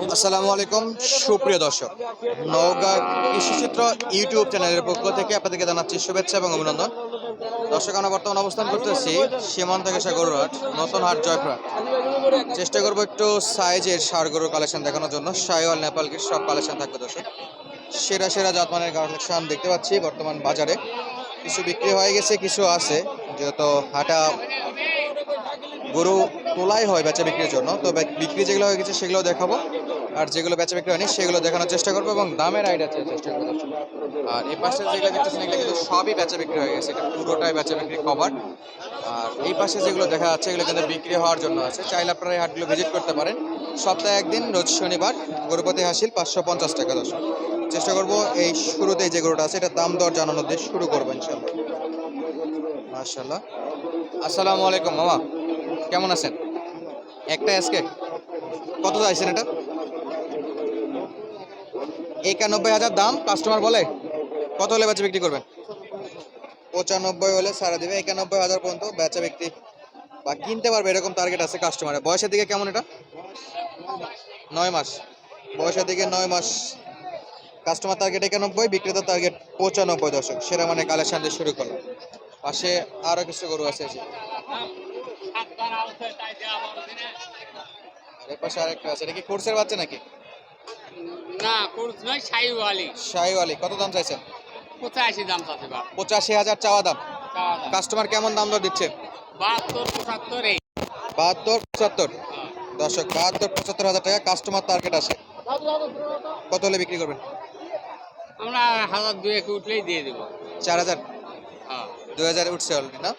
আসসালামু আলাইকুম, সুপ্রিয় দর্শক। নওগাঁ কৃষিচিত্র ইউটিউব চ্যানেলের পক্ষ থেকে আপনাদেরকে জানাচ্ছি শুভেচ্ছা এবং অভিনন্দন। দর্শক, আমরা বর্তমান অবস্থান করতেছি সীমান্ত ঘেষা গরুরহাট নতুন হাট জয়পুরহাট। চেষ্টা করব একটু সাইজের সার গরুর কালেকশন দেখানোর জন্য। সাইওয়াল নেপাল সব কালেকশন থাকবে দর্শক। সেরা সেরা জাতমানের কালেকশন দেখতে পাচ্ছি বর্তমান বাজারে। কিছু বিক্রি হয়ে গেছে, কিছু আছে। যেহেতু হাটা গরু তোলাই হয় বেচা বিক্রির জন্য। তো বিক্রি যেগুলো হয়ে গেছে সেগুলো দেখাবো। আর যেগুলো বেচা বিক্রি হয়নি সেগুলো দেখানোর চেষ্টা করব এবং দামের আইডিয়া চেষ্টা করব আর এই পাশে যেগুলো দেখতেছেন এগুলো কিন্তু সবই বেচা বিক্রি হয়ে গেছে। এটা পুরোটাই বেচা বিক্রি কভার আর এই পাশে যেগুলো দেখা যাচ্ছে এগুলো কিন্তু বিক্রি হওয়ার জন্য আছে। চাইলে আপনারা এই হাটগুলো ভিজিট করতে পারেন। সপ্তাহে একদিন, রোজ শনিবার, গরুপতি হাসিল পাঁচশো পঞ্চাশ টাকা দশ চেষ্টা করব এই শুরুতেই যে গরুটা আছে, এটা দাম দর জানানোর দিয়ে শুরু করব ইনশাল্লাহ মাশাল্লাহ আসসালামু আলাইকুম, মামা। কেমন আছেন? একটা আজকে। কত চাইছেন এটা? একানব্বই হাজার দাম কাস্টমার বলে। কত হলে বেচা বিক্রি করবেন? পঁচানব্বই হলে সারা দেবে, একানব্বই হাজার পর্যন্ত বেচা বিক্রি। বা কিনতে পারবে, এরকম টার্গেট আছে কাস্টমারের বয়সের দিকে কেমন এটা? নয় মাস। বয়সের দিকে নয় মাস। কাস্টমার টার্গেট একানব্বই বিক্রেতার টার্গেট পঁচানব্বই দশক। সেরা মানে কালেকশন দিয়ে শুরু করল পাশে আরও কিছু গরু আছে এর পাশে আরেকটা আছে। এটা কি কোর্সের বাচ্চা নাকি? না কোর্স নয় সাইওয়ালি শাহিওয়ালি কত দাম চাইছেন? পঁচাশি দাম চাচ্ছে বাপ। পঁচাশি হাজার চাওয়া দাম। কাস্টমার কেমন দাম দর দিচ্ছে? বাহাত্তর পঁচাত্তর এই। বাহাত্তর পঁচাত্তর? দর্শক বাহাত্তর পঁচাত্তর হাজার টাকা কাস্টমার টার্গেট আছে। কত হলে বিক্রি করবেন? আমরা হাজার দুয়েক উঠলেই দিয়ে দেবো। চার হাজার? হ্যাঁ। দুই হাজার উঠছে অলরেডি না?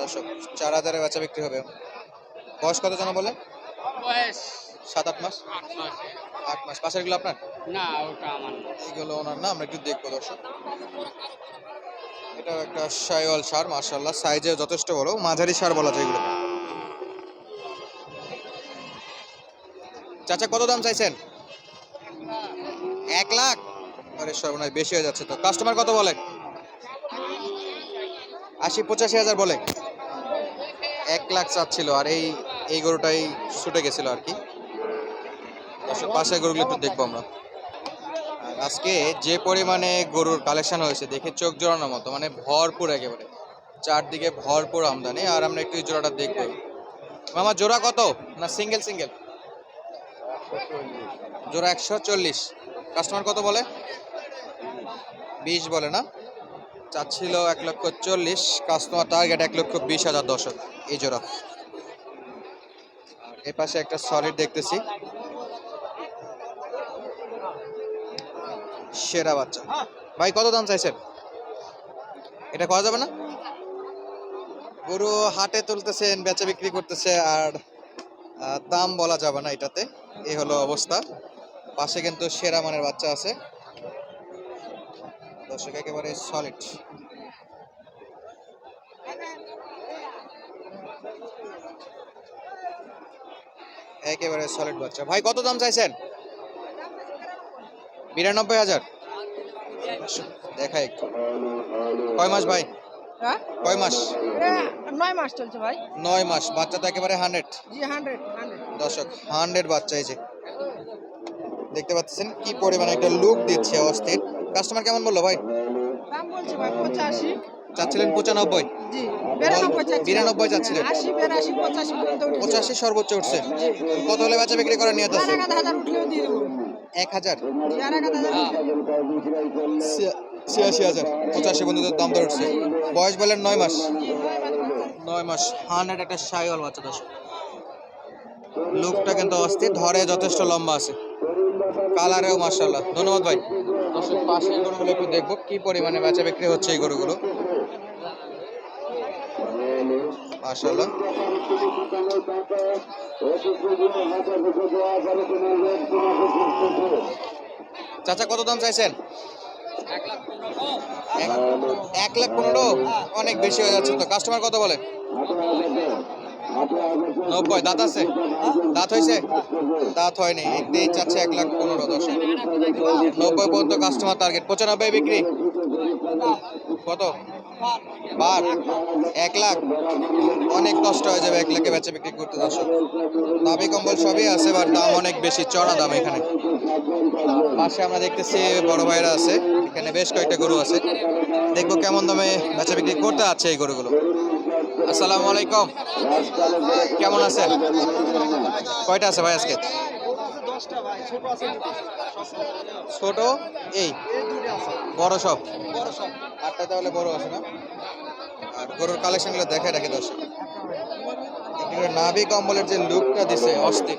দর্শক চার হাজারে বেচা বিক্রি হবে। বয়স কত জন বলে? বয়স সাত আট মাস? আট মাস। আট মাস। পাশেরগুলো আপনার? না ওটা আমার এইগুলো ওনার না আমরা একটু দেখব দর্শক। এটা একটা শাইওয়াল সার মার্শাল্লাহ সাইজে যথেষ্ট বড়। মাঝারি সার বলা যায় এগুলো চাচা কত দাম চাইছেন? এক লাখ? আরে সর্বনাশ বেশি হয়ে যাচ্ছে তো। কাস্টমার কত বলে? আশি পঁচাশি হাজার বলে। এক লাখ চাচ্ছিল আর এই এই গরুটাই ছুটে গেছিল আর কি। পাশের গরুগুলো একটু দেখব আমরা। আজকে যে পরিমাণে গরুর কালেকশন হয়েছে, দেখে চোখ জোড়ানোর মতো মানে ভরপুর একেবারে। চারদিকে ভরপুর আমদানি, আর আমরা একটু জোড়াটা দেখব। মামা, জোড়া কত? না সিঙ্গেল সিঙ্গেল জোড়া একশো চল্লিশ। কাস্টমার কত বলে? বিশ বলে না? চাচ্ছিল এক লক্ষ চল্লিশ কাস্টমার টার্গেট এক লক্ষ বিশ হাজার দশক এই জোড়া। এ পাশে একটা সলিড দেখতেছি। সেরা বাচ্চা। ভাই, কত দাম চাইছেন? এটা করা যাবে না? গরু হাটে তুলতেছেন, বেচা বিক্রি করতেছে, আর দাম বলা যাবে না এটাতে। এই হলো অবস্থা। পাশে কিন্তু সেরা মানের বাচ্চা আছে। দর্শক একেবারে সলিড একেবারে সলিড বাচ্চা। ভাই কত দাম চাইছেন? বিরানব্বই হাজার। দেখা একটু। কয় মাস ভাই? হ্যাঁ? কয় মাস? নয় মাস চলছে ভাই। নয় মাস। বাচ্চা তো একেবারে হান্ড্রেড জি হান্ড্রেড দর্শক হান্ড্রেড বাচ্চা এই যে। দেখতে পাচ্ছেন কি পরিমাণে একটা লুক দিচ্ছে অস্থির। কাস্টমার কেমন বলল ভাই? দাম বলছে ভাই পঁচাশি। চাচ্ছিলেন পঁচানব্বই। বিরানব্বই চাচ্ছি চাচ্ছিলেন। পঁচাশি সর্বোচ্চ উঠছে। কত হলে বেচা বিক্রি করার নিয়ত আছে এক হাজার? ছিয়াশি হাজার। পঁচাশি বন্ধুদের দাম দর উঠছে। বয়স বলেন নয় মাস। নয় মাস হান্ড্রেড একটা সাইওয়াল বাচ্চা দশ লুকটা কিন্তু অস্থির ধরে যথেষ্ট লম্বা আছে। কালারেও মার্শাল্লাহ ধন্যবাদ ভাই। দর্শক পাশে গরুগুলো একটু দেখব, কি পরিমাণে বেচা বিক্রি হচ্ছে এই গরুগুলো। চাচা, কত দাম চাইছেন? এক লাখ পনেরো। অনেক বেশি হয়ে যাচ্ছে তো। কাস্টমার কত বলে? নব্বই, দাঁত আছে? দাঁত হয়েছে? দাঁত হয়নি একদিন চাচ্ছে এক লাখ পনেরো, দশ নব্বই পর্যন্ত কাস্টমার টার্গেট পঁচানব্বই বিক্রি। কত? বার। এক লাখ। অনেক কষ্ট হয়ে যাবে এক লাখে বেচা বিক্রি করতে, দর্শক। দাবি কম্বল সবই আছে বাট দাম অনেক বেশি, চড়া দাম এখানে। পাশে আমরা দেখতেছি, বড় ভাইরা আছে। এখানে বেশ কয়েকটা গরু আছে। দেখব কেমন দামে বেচা বিক্রি করতে আছে এই গরুগুলো। আসসালামু আলাইকুম। কেমন আছেন? কয়টা আছে ভাই আজকে? ছোট? এই, বড় সব? আটটা তাহলে বড় আছে না? আর গরুর কালেকশনগুলো দেখে রাখি দর্শক। নাভি কম্বলের যে লুকটা দিছে, অস্থির।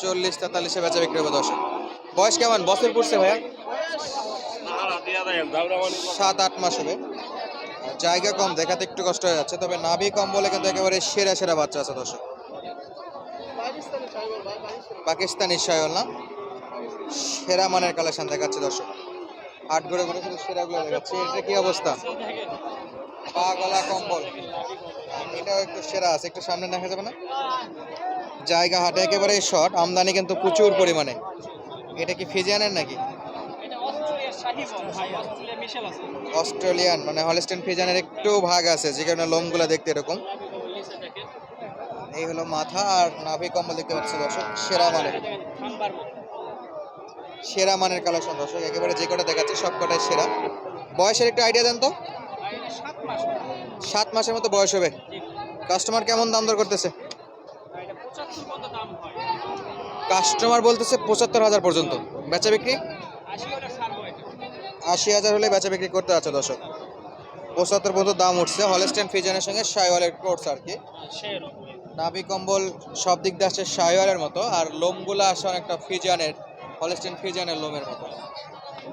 চল্লিশ তেতাল্লিশে বেচা বিক্রি হবে দশ। বয়স কেমন? বছর পড়ছে ভাইয়া? সাত, আট মাস হবে। জায়গা কম, দেখাতে একটু কষ্ট হয়ে যাচ্ছে। তবে নাভি কম বলে কিন্তু একেবারে সেরা সেরা বাচ্চা আছে দর্শক। পাকিস্তানি শায়ল না? সেরা মানের কালেকশন দেখাচ্ছে দর্শক। আট ঘুরে ঘুরে শুধু সেরাগুলো দেখাচ্ছে। এটা কি অবস্থা? পা গলা কম্বল। এটাও একটু সেরা আছে। একটু সামনে দেখা যাবে না? জায়গা হাটে একেবারে শর্ট আমদানি কিন্তু প্রচুর পরিমাণে। এটা কি ফিজিয়ানের নাকি? অস্ট্রেলিয়ান মানে হলস্টেন ফিজানের একটু ভাগ আছে যে কারণে লোমগুলো দেখতে এরকম। এই হলো মাথা আর নাভি কম্বল দেখতে পাচ্ছি দর্শক সেরা মানের। সেরা মানের কালেকশন দর্শক একেবারে যে কটা দেখাচ্ছে সব কটাই সেরা। বয়সের একটু আইডিয়া দেন তো। সাত মাসের মতো বয়স হবে। কাস্টমার কেমন দাম দর করতেছে? কাস্টমার বলতেছে পঁচাত্তর হাজার পর্যন্ত। বেচা বিক্রি? আশি হাজার হলে বেচা বিক্রি করতে আছে দর্শক। পঁচাত্তর পর্যন্ত দাম উঠছে। হলস্টেন ফিজানের সঙ্গে শাইওয়ালের কোর্স আর কি। নাভি কম্বল সব দিক দিয়ে আসছে শাইওয়ালের মতো। আর লোমগুলো আসে অনেকটা ফিজানের হলস্টেন ফিজানের লোমের মতো।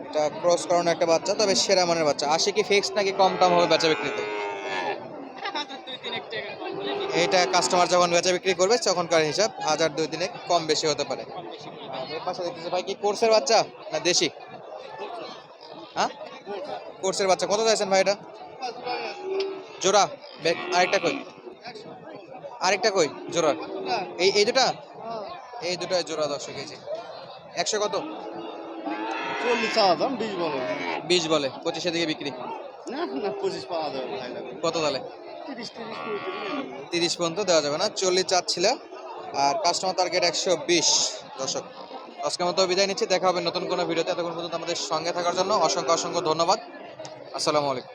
এটা ক্রস করানো একটা বাচ্চা তবে সেরা মানের বাচ্চা। আশি কি ফিক্স নাকি কম দাম হবে বেচা বিক্রিতে? এইটা কাস্টমার যখন বেচা বিক্রি করবে তখনকার হিসাব হাজার দুই দিনে কম বেশি হতে পারে। পাশে দেখতেছি ভাই কি কোর্সের বাচ্চা না দেশি? হ্যাঁ? কোর্সের বাচ্চা। কত চাইছেন ভাই এটা? জোড়া। আরেকটা কই? আরেকটা কই? জোড়া। এই এই দুটা? এই দুটা জোড়া দশ কেজি একশো কত? চল্লিশ দাম বিশ বলো। বিশ বলে। পঁচিশে দিকে বিক্রি। না না পঁচিশ পাওয়া যাবে কত তাহলে? তিরিশ পর্যন্ত দেওয়া যাবে না। চল্লিশ চার চাচ্ছিল। আর কাস্টমার টার্গেট একশো বিশ। দর্শক, আজকের মতো বিদায় নিচ্ছি। দেখা হবে নতুন কোনো ভিডিওতে। এতক্ষণ পর্যন্ত আমাদের সঙ্গে থাকার জন্য অসংখ্য অসংখ্য ধন্যবাদ। আসসালামু আলাইকুম।